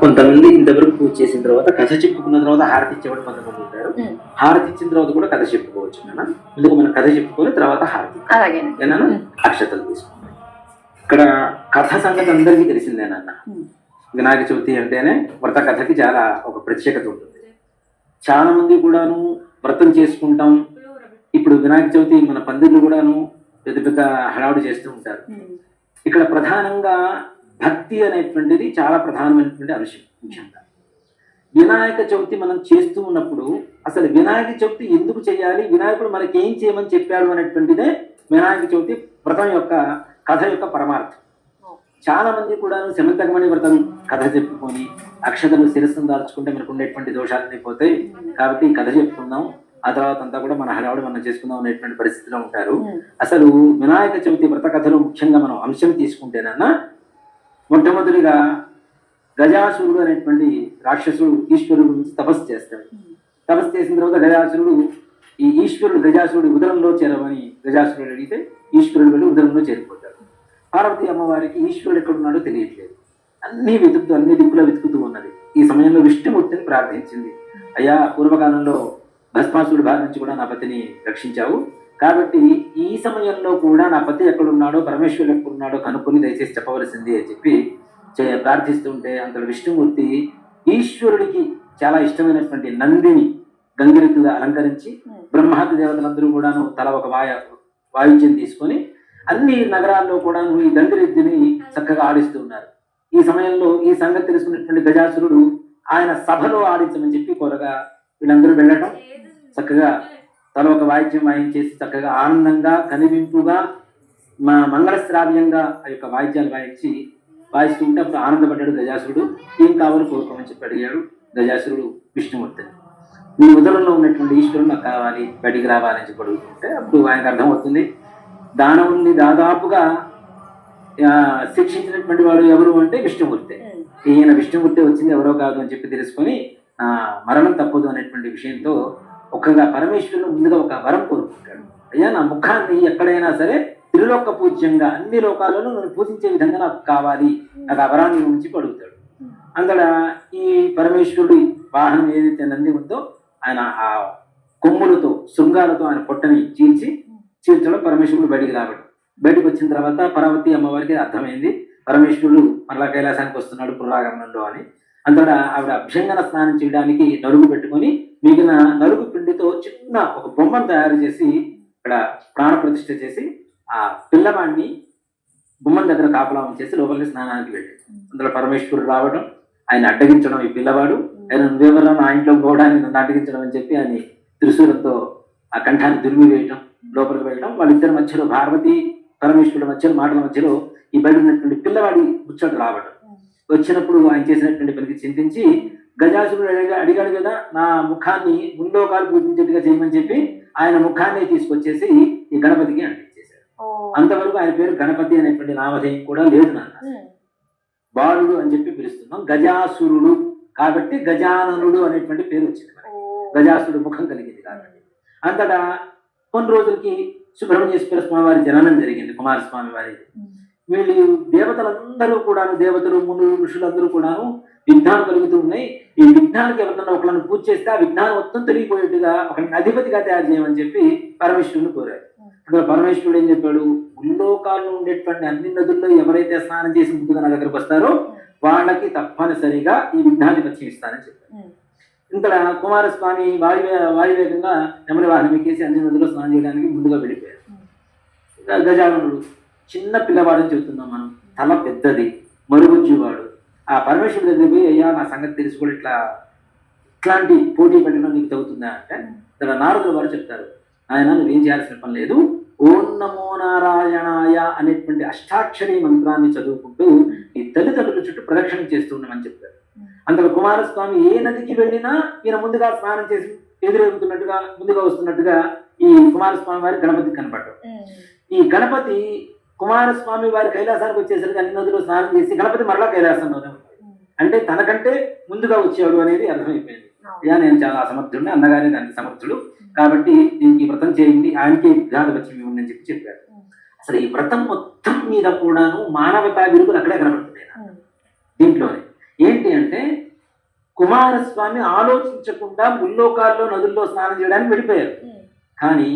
కొంతమంది ఇంతవరకు పూజ చేసిన తర్వాత కథ చెప్పుకున్న తర్వాత హారతి ఇచ్చేవాడు కొంతమంది ఉంటారు. హారతి ఇచ్చిన తర్వాత కూడా కథ చెప్పుకోవచ్చు నాన్న ఇందుకు మనం కథ చెప్పుకొని తర్వాత హారతి. అక్షతలు తీసుకుంటాం ఇక్కడ కథ సంగతి అందరికీ తెలిసిందేనన్న ఉమ్. వినాయక చవితి అంటేనే వ్రత కథకి చాలా ఒక ప్రత్యేకత ఉంటుంది. చాలా మంది కూడాను వ్రతం చేసుకుంటాం. ఇప్పుడు వినాయక చవితి మన పందిర్లు కూడాను పెద్ద పెద్ద హడావుడి చేస్తూ ఉంటారు. ఇక్కడ ప్రధానంగా భక్తి అనేటువంటిది చాలా ప్రధానమైనటువంటి అంశం ముఖ్యంగా. వినాయక చవితి మనం చేస్తూ ఉన్నప్పుడు అసలు వినాయక చవితి ఎందుకు చేయాలి? వినాయకుడు మనకి ఏం చేయమని చెప్పాడు అనేటువంటిదే వినాయక చవితి వ్రతం యొక్క కథ యొక్క పరమార్థం. చాలా మంది కూడా శమంతకమణి వ్రతం కథ చెప్పుకొని అక్షతలు శిరస్సును దాల్చుకుంటే మనకు ఉండేటువంటి దోషాలన్నీ పోతాయి. కాబట్టి ఈ కథ చెప్పుకుందాం. ఆ తర్వాత అంతా కూడా మన హడావుడి మనం చేసుకుందాం అనేటువంటి పరిస్థితిలో ఉంటారు. అసలు వినాయక చవితి వ్రత కథలో ముఖ్యంగా మనం అంశం తీసుకుంటేనన్నా మొట్టమొదటిగా గజాసురుడు అనేటువంటి రాక్షసుడు ఈశ్వరుడు గురించి తపస్సు చేస్తాడు. తపస్సు చేసిన తర్వాత గజాసురుడు ఈ ఈశ్వరుడు గజాసురుడు ఉదరంలో చేరమని గజాసురుడు అడిగితే ఈశ్వరుడు వెళ్ళి ఉదరంలో చేరిపోతాడు. పార్వతి అమ్మవారికి ఈశ్వరుడు ఎక్కడున్నాడో తెలియట్లేదు. అన్ని వెతుకుతూ అన్ని దిక్కులో వెతుకుతూ ఉన్నది. ఈ సమయంలో విష్ణుమూర్తిని ప్రార్థించింది. అయ్యా పూర్వకాలంలో భస్మాసురుడు బారి నుంచి కూడా నా పతిని రక్షించావు. కాబట్టి ఈ సమయంలో కూడా నా పతి ఎక్కడున్నాడో పరమేశ్వరుడు ఎక్కడున్నాడో కనుక్కొని దయచేసి చెప్పవలసింది అని చెప్పి ప్రార్థిస్తుంటే అంతలో విష్ణుమూర్తి ఈశ్వరుడికి చాలా ఇష్టమైనటువంటి నందిని గంగిరెద్దుగా అలంకరించి బ్రహ్మాది దేవతలందరూ కూడాను తల ఒక వాయ వాయిద్యం తీసుకొని అన్ని నగరాల్లో కూడాను ఈ గంగిరెద్దుని చక్కగా ఆడిస్తూ ఉన్నారు. ఈ సమయంలో ఈ సంగతి తెలుసుకున్నటువంటి గజాసురుడు ఆయన సభలో ఆడించమని చెప్పి కోరగా వీళ్ళందరూ వెళ్ళటం చక్కగా తల ఒక వాయిద్యం వాయించేసి చక్కగా ఆనందంగా కనివింపుగా మా మంగళశ్రావ్యంగా ఆ యొక్క వాయిద్యాలు వాయించి వాయిస్తూ ఉంటే అప్పుడు ఆనందపడ్డాడు గజాసురుడు. ఏం కావాలో కోరుకోమని చెప్పి అడిగాడు గజాసురుడు విష్ణుమూర్తిని నీ ఉదరంలో ఉన్నటువంటి ఈశ్వరుడు నాకు కావాలి బయటికి రావాలని చెప్పి అడుగుతుంటే అప్పుడు ఆయనకు అర్థమవుతుంది. దానవుల్ని దాదాపుగా శిక్షించినటువంటి వాడు ఎవరు అంటే విష్ణుమూర్తి. ఈయన విష్ణుమూర్తి వచ్చింది ఎవరో కాదు అని చెప్పి తెలుసుకొని మరణం తప్పదు అనేటువంటి విషయంతో ఒక్కగా పరమేశ్వరుడు ముందుగా ఒక వరం కోరుకుంటాడు. అయ్యా నా ముఖాన్ని ఎక్కడైనా సరే త్రిలోక పూజ్యంగా అన్ని లోకాలలో నన్ను పూజించే విధంగా నాకు కావాలి. నాకు ఆ వరాన్ని నుంచి పడుగుతాడు అందులో ఈ పరమేశ్వరుడి వాహనం ఏదైతే నంది ఉందో ఆయన ఆ కొమ్ములతో శృంగాలతో ఆయన పొట్టని చీల్చి చీల్చడం పరమేశ్వరుడు బయటికి రావడం. బయటకు వచ్చిన తర్వాత పార్వతి అమ్మవారికి అర్థమైంది పరమేశ్వరుడు మరలా కైలాసానికి వస్తున్నాడు పురాగమనంలో అని. అంతటా ఆవిడ అభ్యంగన స్నానం చేయడానికి నలుగు పెట్టుకొని మిగిలిన నలుగు పిండితో చిన్న ఒక బొమ్మను తయారు చేసి ఇక్కడ ప్రాణ ప్రతిష్ఠ చేసి ఆ పిల్లవాడిని బొమ్మల దగ్గర కాపలా చేసి లోపలికి స్నానానికి వెళ్ళాడు. అందులో పరమేశ్వరుడు రావడం ఆయన అడ్డగించడం ఈ పిల్లవాడు. ఆయన నువ్వెవరో నా ఇంట్లో పోవడానికి నన్ను అడ్డగించడం అని చెప్పి ఆయన త్రిశూలంతో ఆ కంఠాన్ని దుర్మి వేయటం లోపలికి వెళ్ళడం వాళ్ళిద్దరి మధ్యలో పార్వతి పరమేశ్వరుడు మధ్యలో మాటల మధ్యలో ఈ బయట ఉన్నటువంటి పిల్లవాడి ముచ్చట రావడం వచ్చినప్పుడు ఆయన చేసినటువంటి పనికి చింతించి గజాసురుడు అడిగా అడిగాడు కదా నా ముఖాన్ని ముండోకాలు పూజించేట్టుగా చేయమని చెప్పి ఆయన ముఖాన్ని తీసుకొచ్చేసి ఈ గణపతికి అంటించేశారు ఓ. అంతవరకు ఆయన పేరు గణపతి అనేటువంటి నామధేయం కూడా లేదు నాన్న. బాలుడు అని చెప్పి పిలుస్తున్నాం గజాసురుడు కాబట్టి గజాననుడు అనేటువంటి పేరు వచ్చింది మనకి. గజాసురుడు ముఖం కలిగింది కాబట్టి అంతటా కొన్ని రోజులకి సుబ్రహ్మణ్యేశ్వర స్వామి వారి జననం జరిగింది కుమారస్వామి వారి. వీళ్ళు దేవతలందరూ కూడాను దేవతలు మునులు ఋషులందరూ కూడాను విఘ్నాలు కలుగుతూ ఉన్నాయి. ఈ విఘ్నాలకు ఎవరన్నా ఒకళ్ళని పూజ చేస్తే ఆ విఘ్నాలు మొత్తం తొలగిపోయేట్టుగా ఒక అధిపతిగా తయారు చేయమని చెప్పి పరమేశ్వరుని కోరారు. అక్కడ పరమేశ్వరుడు ఏం చెప్పాడు? ఉల్లోకాల్లో ఉండేటువంటి అన్ని నదుల్లో ఎవరైతే స్నానం చేసి ముందుగా నా దగ్గరకు వస్తారో వాళ్ళకి తప్పనిసరిగా ఈ విఘ్నాధిపత్యం ఇస్తానని ఉమ్. ఇంతలా కుమారస్వామి వాయువే వాయువేగంగా నెమలి వాహనం ఎక్కేసి అన్ని నదుల్లో స్నానం చేయడానికి ముందుగా వెళ్ళిపోయారు. ఇంకా గజాననుడు చిన్న పిల్లవాడని చెబుతున్నాం మనం. తల పెద్దది మరుగుజ్జువాడు. ఆ పరమేశ్వరుడు దగ్గర పోయి అయ్యా నా సంగతి తెలిసి కూడా ఇట్లా ఇట్లాంటి పోటీ పెట్టడం నీకు తగ్గుతుందా అంటే ఇక్కడ నారదుల వారు చెప్తారు. ఆయన నువ్వేం చేయాల్సిన పని లేదు. ఓం నమో నారాయణాయ అనేటువంటి అష్టాక్షరి మంత్రాన్ని చదువుకుంటూ ఈ తల్లిదండ్రుల చుట్టూ ప్రదక్షిణ చేస్తూ ఉండమని చెప్తారు. అందులో కుమారస్వామి ఏ నదికి వెళ్ళినా ఈయన ముందుగా స్నానం చేసి ఎదురెగుతున్నట్టుగా ముందుగా వస్తున్నట్టుగా ఈ కుమారస్వామి వారి గణపతి కనపడ్డాడు. ఉమ్. ఈ గణపతి కుమారస్వామి వారి కైలాసానికి వచ్చేసరికి అన్ని నదులు స్నానం చేసి గణపతి మరలా కైలాసంలోనే ఉన్నాడు అంటే తనకంటే ముందుగా వచ్చాడు అనేది అర్థమైపోయింది. యా నేను చాలా సమర్థుడిని అన్నగానే దానికి సమర్థుడు. కాబట్టి దీనికి వ్రతం చేయండి ఆయనకే విఘ్నాధిపత్యం ఇవ్వండి అని చెప్పి చెప్పాడు. అసలు ఈ వ్రతం మొత్తం మీద కూడాను మానవతా విలువలు అక్కడే. ఉమ్. దీంట్లోనే ఏంటి అంటే కుమారస్వామి ఆలోచించకుండా ముల్లోకాల్లో నదుల్లో స్నానం చేయడానికి వెళ్ళిపోయారు. కానీ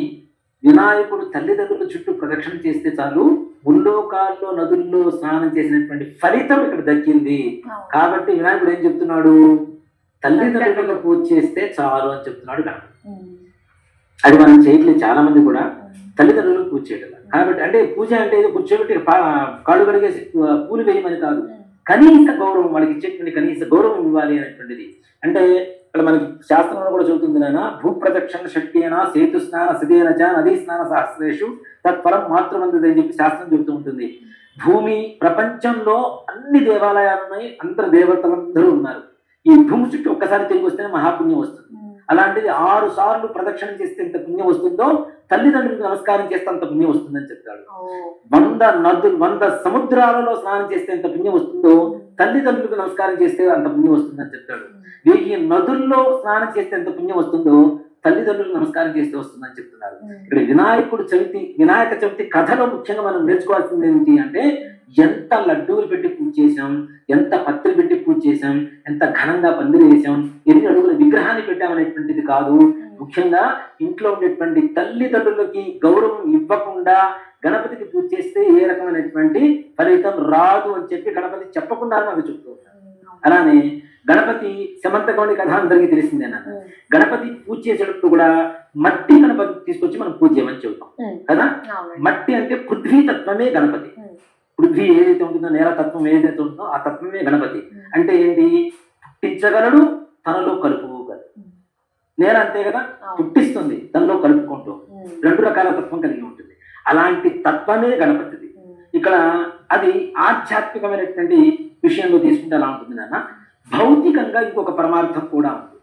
వినాయకుడు తల్లిదండ్రుల చుట్టూ ప్రదక్షిణ చేస్తే చాలు ముల్లోకాల్లో నదుల్లో స్నానం చేసినటువంటి ఫలితం ఇక్కడ దక్కింది. కాబట్టి వినాయకుడు ఏం చెప్తున్నాడు తల్లిదండ్రులకు పూజ చేస్తే చాలు అని చెప్తున్నాడు ఉమ్. అది మనం చేయట్లేదు చాలా మంది కూడా. తల్లిదండ్రులకు పూజ చేయడం కాబట్టి అంటే పూజ అంటే ఏదో కూర్చోబెట్టి కాళ్ళు కడిగేసి పూలు వేయమని కాదు. కనీస గౌరవం వాళ్ళకి ఇచ్చేటువంటి కనీస గౌరవం ఇవ్వాలి అనేటువంటిది. అంటే ఇక్కడ మనకి శాస్త్రంలో కూడా చెబుతుంది నాయన భూప్రదక్షిణ శక్తిన సేతు స్నాన సదేన చ నదీ స్నాన సహస్రేషు తత్ఫలం మాతృమందుది అని చెప్పి శాస్త్రం చెబుతూ ఉంటుంది. భూమి ప్రపంచంలో అన్ని దేవాలయాలు ఉన్నాయి అందరు దేవతలందరూ ఉన్నారు. ఈ భూమి చుట్టూ ఒక్కసారి తిరిగి వస్తేనే మహాపుణ్యం వస్తుంది. అలాంటిది ఆరు సార్లు ప్రదక్షిణ చేస్తే ఎంత పుణ్యం వస్తుందో తల్లిదండ్రులకు నమస్కారం చేస్తే అంత పుణ్యం వస్తుందని చెప్తాడు. వంద నదులు వంద సముద్రాలలో స్నానం చేస్తే ఎంత పుణ్యం వస్తుందో తల్లిదండ్రులకు నమస్కారం చేస్తే అంత పుణ్యం వస్తుందని చెప్తాడు. వెయ్యి నదుల్లో స్నానం చేస్తే ఎంత పుణ్యం వస్తుందో తల్లిదండ్రులకు నమస్కారం చేస్తే వస్తుందని చెప్తున్నారు. ఇక్కడ వినాయకుడు చవితి వినాయక చవితి కథలో ముఖ్యంగా మనం నేర్చుకోవాల్సింది ఏంటి అంటే ఎంత లడ్డూలు పెట్టి పూజ చేశాం ఎంత పత్రి పెట్టి పూజ చేశాం ఎంత ఘనంగా పందిరి వేసాం ఎన్ని అడుగుల విగ్రహాన్ని పెట్టామనేటువంటిది కాదు. ముఖ్యంగా ఇంట్లో ఉండేటువంటి తల్లిదండ్రులకి గౌరవం ఇవ్వకుండా గణపతికి పూజ చేస్తే ఏ రకమైనటువంటి ఫలితం రాదు అని చెప్పి గణపతి చెప్పకుండా మనకు చెప్తూ ఉంటారు. అలానే గణపతి సమంతగౌని కథ అందరికీ తెలిసిందే నాన్న. గణపతి పూజ చేసేటప్పుడు కూడా మట్టి గణపతి తీసుకొచ్చి మనం పూజ చేయమని చెబుతాం. కదా. మట్టి అంటే పృథ్వీ తత్వమే గణపతి. పృథ్వీ ఏదైతే ఉంటుందో నేల తత్వం ఏదైతే ఉంటుందో ఆ తత్వమే గణపతి. అంటే ఏంటి పుట్టించగలడు తనలో కలుపుకోగలడు నేల అంతే కదా. పుట్టిస్తుంది తనలో కలుపుకుంటూ. రెండు రకాల తత్వం కలిగి ఉంటుంది అలాంటి తత్వమే గణపతిది. ఇక్కడ అది ఆధ్యాత్మికమైనటువంటి విషయంలో తీసుకుంటే ఎలా ఉంటుంది నాన్న భౌతికంగా ఇంకొక పరమార్థం కూడా ఉంది.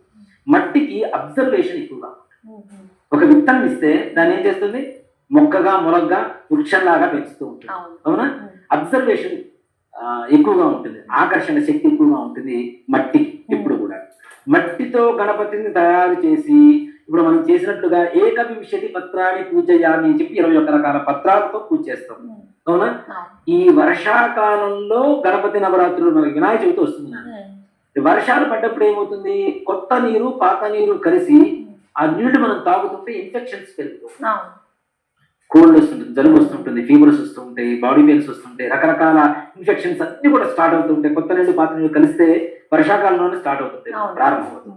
మట్టికి అబ్జర్వేషన్ ఎక్కువగా. ఒక విత్తనం ఇస్తే దాన్ని ఏం చేస్తుంది? మొక్కగా మొలగ్గా వృక్షంలాగా పెంచుతూ ఉంటుంది. అవును. అబ్జర్వేషన్ ఎక్కువగా ఉంటుంది. ఆకర్షణ శక్తి ఎక్కువగా ఉంటుంది మట్టికి ఎప్పుడు కూడా. మట్టితో గణపతిని తయారు చేసి ఇప్పుడు మనం చేసినట్లుగా ఏకవింశతి పత్రాన్ని పూజయామి అని చెప్పి ఇరవై ఒక్క రకాల పత్రాలతో పూజ చేస్తాం. అవునా. ఈ వర్షాకాలంలో గణపతి నవరాత్రులు మనకి వినాయక చవితి వస్తుంది వర్షాలు పడ్డప్పుడు ఏమవుతుంది కొత్త నీరు పాత నీరు కలిసి ఆ నీళ్ళు మనం తాగుతుంటే ఇన్ఫెక్షన్స్ పెరుగుతాయి అవును. కోల్డ్ వస్తుంటుంది జలుబు వస్తుంటుంది ఫీవర్స్ వస్తుంటాయి బాడీ పెయిన్స్ వస్తుంటాయి రకరకాల ఇన్ఫెక్షన్స్ అన్ని కూడా స్టార్ట్ అవుతుంటాయి కొత్త నీళ్ళు పాత నీళ్ళు కలిస్తే వర్షాకాలంలోనే స్టార్ట్ అవుతుంది అవును. ప్రారంభం అవుతుంది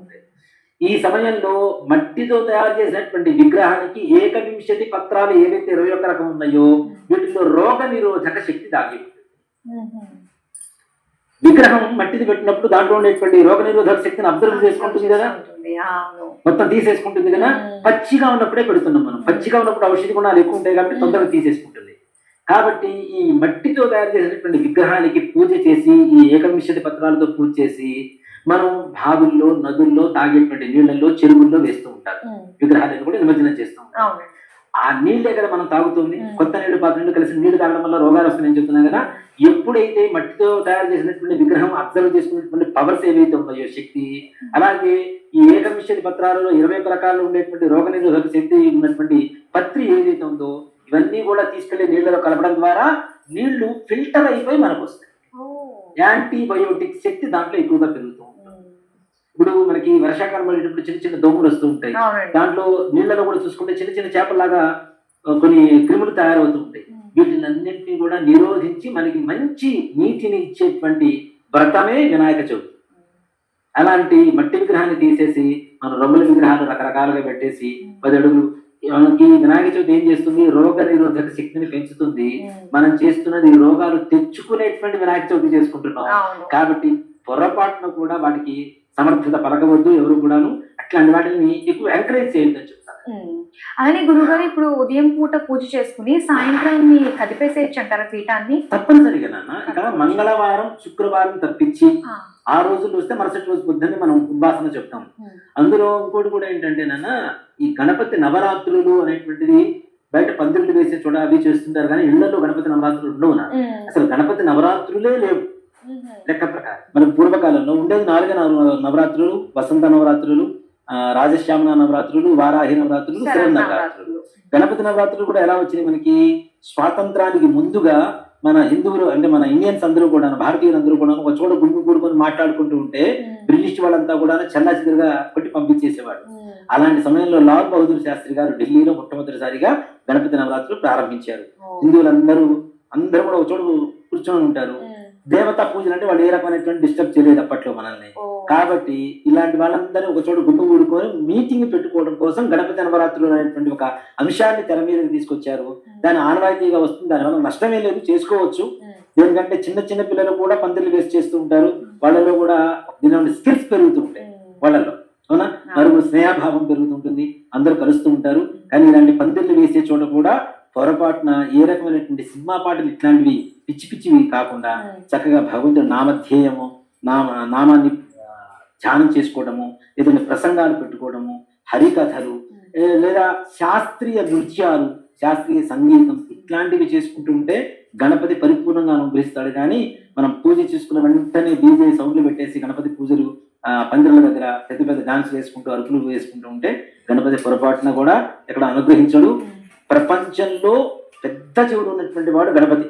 ఈ సమయంలో మట్టితో తయారు చేసినటువంటి విగ్రహానికి ఏకవింశతి పత్రాలు ఏవైతే ఇరవై ఒక్క రకం ఉన్నాయో వీటిలో రోగ నిరోధక శక్తి దాగి. ఉమ్. విగ్రహం మట్టిది పెట్టినప్పుడు దాంట్లో ఉండేటువంటి రోగ నిరోధక శక్తిని అబ్జర్వ్ చేసుకుంటుంది కదా. మొత్తం తీసేసుకుంటుంది కదా. పచ్చిగా ఉన్నప్పుడే పెడుతున్నాం మనం పచ్చిగా ఉన్నప్పుడు ఔషధి గుణాలు ఎక్కువ ఉంటాయి కాబట్టి తొందరగా తీసేసుకుంటుంది కాబట్టి ఈ మట్టితో తయారు చేసినటువంటి విగ్రహానికి పూజ చేసి ఈ ఏకవింశతి పత్రాలతో పూజ చేసి మనం బావుల్లో నదుల్లో తాగేటువంటి నీళ్ళల్లో చెరువుల్లో వేస్తూ ఉంటారు. విగ్రహాలను కూడా నిమజ్జనం చేస్తూ ఉంటారు. ఆ నీళ్ళే కదా మనం తాగుతుంది. కొత్త నీళ్ళు పాత నీళ్ళు కలిసి నీళ్ళు తాగడం వల్ల రోగాలు వస్తాయని చెప్తున్నాం కదా ఎప్పుడైతే మట్టితో తయారు చేసినటువంటి విగ్రహం అబ్జర్వ్ చేసుకున్నటువంటి పవర్స్ ఏవైతే ఉన్నాయో శక్తి అలాగే ఈ ఏకమిషతి పత్రాలలో ఇరవై ఒక్క రకాలు ఉండేటువంటి రోగ నిరోధక శక్తి ఉన్నటువంటి పత్రి ఏదైతే ఉందో ఇవన్నీ కూడా తీసుకెళ్ళి నీళ్ళలో కలపడం ద్వారా నీళ్ళు ఫిల్టర్ అయిపోయి మనకు వస్తాయి. యాంటీబయోటిక్ శక్తి దాంట్లో ఎక్కువగా పెరుగుతూ ఉంటుంది ఉమ్. ఇప్పుడు మనకి వర్షాకాలం పడేటప్పుడు చిన్న చిన్న దోమలు వస్తూ ఉంటాయి. దాంట్లో నీళ్ళలో కూడా చూసుకుంటే చిన్న చిన్న చేపల్లాగా ఆ, కొన్ని క్రిములు తయారవుతూ ఉంటాయి ఉమ్. వీటినన్నింటినీ కూడా నిరోధించి మనకి మంచి నీటిని ఇచ్చేటువంటి వ్రతమే వినాయక చవితి అలాంటి మట్టి విగ్రహాన్ని తీసేసి మన రొమ్మల విగ్రహాలు రకరకాలుగా పెట్టేసి పది అడుగులు మనకి వినాయక చవితి ఏం చేస్తుంది రోగ నిరోధక శక్తిని పెంచుతుంది. మనం చేస్తున్నది రోగాలు తెచ్చుకునేటువంటి వినాయక చవితి చేసుకుంటున్నాం. కాబట్టి పొరపాటున కూడా వాటికి సమర్థత పలకవద్దు ఎవరు కూడాను అట్లాంటి వాటిని ఎక్కువ ఎంకరేజ్ చేయొద్దని చెప్తాను ఉమ్. అలానే గురుగారు ఇప్పుడు ఉదయం పూట పూజ చేసుకుని సాయంత్రాన్ని కదిపేసేయచ్చు అంటారా పీఠాన్ని తప్పనిసరిగా నాన్న ఇక్కడ మంగళవారం శుక్రవారం తప్పించి ఆ. రోజులు వస్తే మరుసటి రోజు పొద్దున్నే మనం ఉద్వాసన చెప్తాం. అందులో ఇంకోటి కూడా ఏంటంటే నాన్న ఈ గణపతి నవరాత్రులు అనేటువంటిది బయట పందిర్లు వేసే చోట అవి చేస్తుంటారు కానీ ఇళ్ళలో గణపతి నవరాత్రులు ఉండవు. అసలు గణపతి నవరాత్రులే లేవు. లెక్క ప్రకారం మన పూర్వకాలంలో ఉండేది నాలుగే నవ- నవరాత్రులు వసంత నవరాత్రులు రాజశ్యామన నవరాత్రులు వారాహి నవరాత్రులు శరణ్ నవరాత్రులు. గణపతి నవరాత్రులు కూడా ఎలా వచ్చినాయి మనకి? స్వాతంత్రానికి ముందుగా మన హిందువులు అంటే మన ఇండియన్స్ అందరూ కూడా భారతీయులు అందరూ కూడా ఒక చోట గుంపు కూడుకొని మాట్లాడుకుంటూ ఉంటే బ్రిటిష్ వాళ్ళంతా కూడా చెల్లా కొట్టి పంపించేసేవాడు అలాంటి సమయంలో లాల్ బహదూర్ శాస్త్రి గారు ఢిల్లీలో మొట్టమొదటిసారిగా గణపతి నవరాత్రులు ప్రారంభించారు. హిందువులందరూ అందరూ కూడా ఒక చోట కూర్చొని ఉంటారు. దేవతా పూజలు అంటే వాళ్ళు ఏ రకమైనటువంటి డిస్టర్బ్ చేయలేదు అప్పట్లో మనల్ని. కాబట్టి ఇలాంటి వాళ్ళందరూ ఒక చోట గుంపు కూడుకొని మీటింగ్ పెట్టుకోవడం కోసం గణపతి నవరాత్రులు అనేటువంటి ఒక అంశాన్ని తెర మీదకి తీసుకొచ్చారు. దాని ఆనవాయితీగా వస్తుంది. దానివల్ల నష్టమే లేదు. చేసుకోవచ్చు. దేనికంటే చిన్న చిన్న పిల్లలు కూడా పందిర్లు వేసి చేస్తూ ఉంటారు. వాళ్ళలో కూడా దీని స్కిల్స్ పెరుగుతూ ఉంటాయి వాళ్ళలో. అవునా? నలుగురు స్నేహభావం పెరుగుతుంటుంది. అందరూ కలుస్తూ ఉంటారు. కానీ ఇలాంటి పందిర్లు వేసే చోట కూడా పొరపాటున ఏ రకమైనటువంటి సినిమా పాటలు ఇట్లాంటివి పిచ్చి పిచ్చివి కాకుండా చక్కగా భగవంతుడి నామధ్యేయము నామ నామాన్ని ధ్యానం చేసుకోవడము ఏదైనా ప్రసంగాలు పెట్టుకోవడము హరికథలు లేదా శాస్త్రీయ నృత్యాలు శాస్త్రీయ సంగీతం ఇట్లాంటివి చేసుకుంటూ ఉంటే గణపతి పరిపూర్ణంగా అనుగ్రహిస్తాడు. కానీ మనం పూజ చేసుకున్న వెంటనే డీజే సౌండ్లు పెట్టేసి గణపతి పూజలు పందిరుల దగ్గర పెద్ద పెద్ద డాన్స్ వేసుకుంటూ అరుపులు వేసుకుంటూ ఉంటే గణపతి పొరపాటున కూడా ఇక్కడ అనుగ్రహించడు. ప్రపంచంలో పెద్ద చెవుడు ఉన్నటువంటి వాడు గణపతి.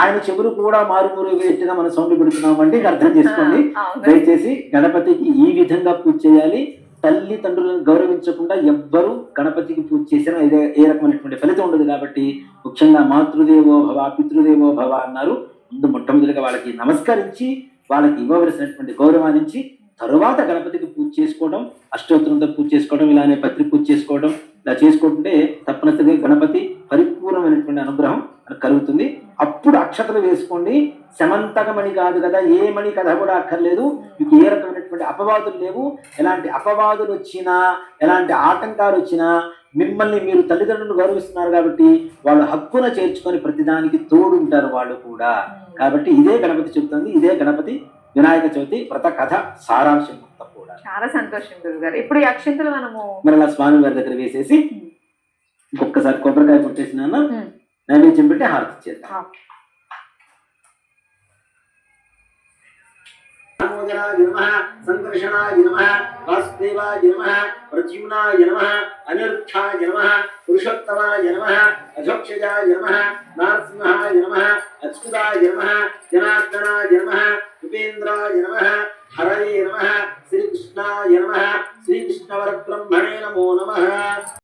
ఆయన చెవులు కూడా మారుమూరు వేట్టుగా మనం సౌండ్ పెడుతున్నాం అంటే ఇక అర్థం చేసుకోండి. దయచేసి గణపతికి ఈ విధంగా పూజ చేయాలి. తల్లి తండ్రులను గౌరవించకుండా ఎవ్వరూ గణపతికి పూజ చేసినా ఇదే ఏ రకమైనటువంటి ఫలితం ఉండదు కాబట్టి ముఖ్యంగా మాతృదేవో భవ పితృదేవో భవ అన్నారు. ముందు మొట్టమొదటిగా వాళ్ళకి నమస్కరించి వాళ్ళకి ఇవ్వవలసినటువంటి గౌరవాన్నించి తరువాత గణపతికి పూజ చేసుకోవడం అష్టోత్తరంతో పూజ చేసుకోవడం ఇలానే పత్రి పూజ చేసుకోవడం ఇలా చేసుకుంటుంటే తప్పనిసరిగా గణపతి పరిపూర్ణమైనటువంటి అనుగ్రహం కలుగుతుంది. అప్పుడు అక్షతలు వేసుకోండి. శమంతకమణి కాదు కదా ఏ మణి కథ కూడా అక్కర్లేదు. మీకు ఏ రకమైనటువంటి అపవాదులు లేవు. ఎలాంటి అపవాదులు వచ్చినా ఎలాంటి ఆటంకాలు వచ్చినా మిమ్మల్ని మీరు తల్లిదండ్రులు గౌరవిస్తున్నారు కాబట్టి వాళ్ళు హక్కున చేర్చుకొని ప్రతిదానికి తోడుంటారు వాళ్ళు కూడా. కాబట్టి ఇదే గణపతి చెబుతుంది ఇదే గణపతి వినాయక చవితి వ్రత కథ సారాంశం మొత్తం. చాలా సంతోషం గురుగారు. ఇప్పుడు ఈ అక్షంతలు మనము మరి అలా స్వామి వారి దగ్గర వేసేసి ఇంకొకసారి కొబ్బరికాయ కొట్టేసినాను. ఉమ్. నైవేద్యం పెట్టి హారతి చేద్దాం నమః సంకర్షణాయ నమః వాసుదేవాయ నమః ప్రద్యుమ్నాయ నమః అనిరుద్ధాయ నమః పురుషోత్తమాయ నమః అధోక్షజాయ నమః నారసింహాయ నమః అచ్యుతాయ నమః జనార్దనాయ నమః ఉపేంద్రాయ నమః హరయే నమ శ్రీకృష్ణాయ నమః శ్రీకృష్ణవరబ్రహ్మణే నమో నమ